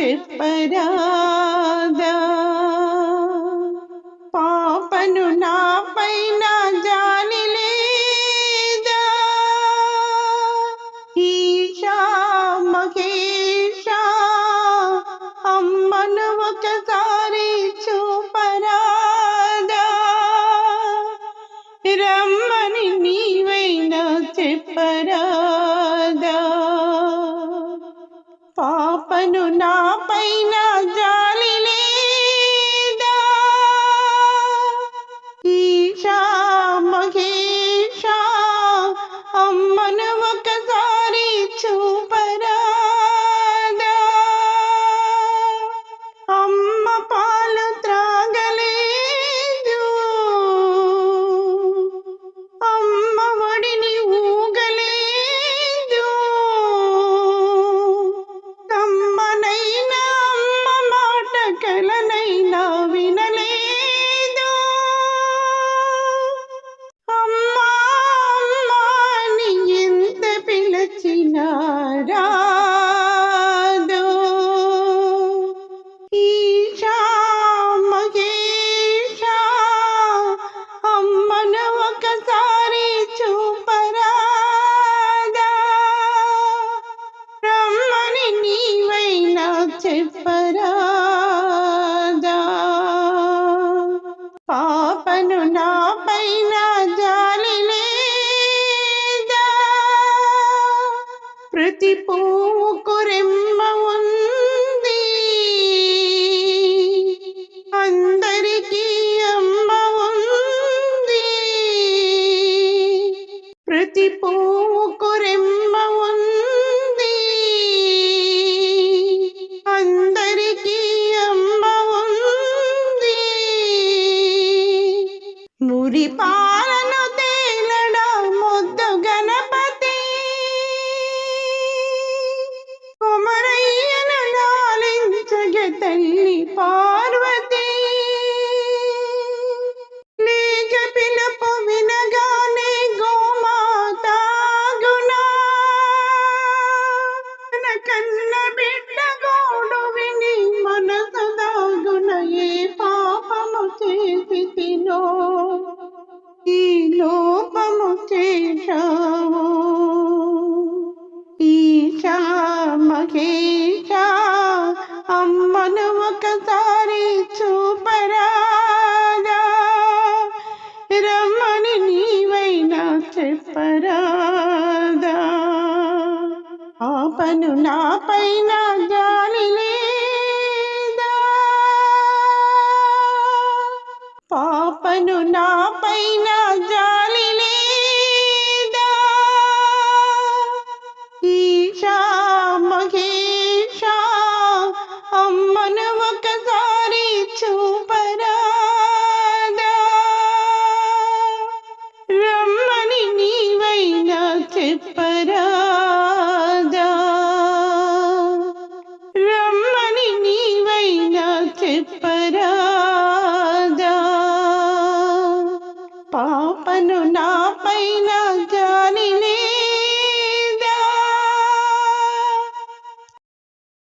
నీవైనా అను నా పైన జాలి లేదా? ఈశా మహేశ అమ్మను ఒకసారి చూ చెప్పరాదా పాపను నా పైన జాలి లేదా ప్రతి పువ్వుకు రెమ్మ ఉంది అందరికీ అమ్మ ఉంది ప్రతి పువ్వుకు రెమ్మ ఉంది మహేశ అమ్మను ఒకసారి చూపరాదా? రమ్మని నీవైనా చెప్పరాదా? ఆపను నా పైన జాలి లేదా? పాపను నా పైన జాలి నా పైన జాలి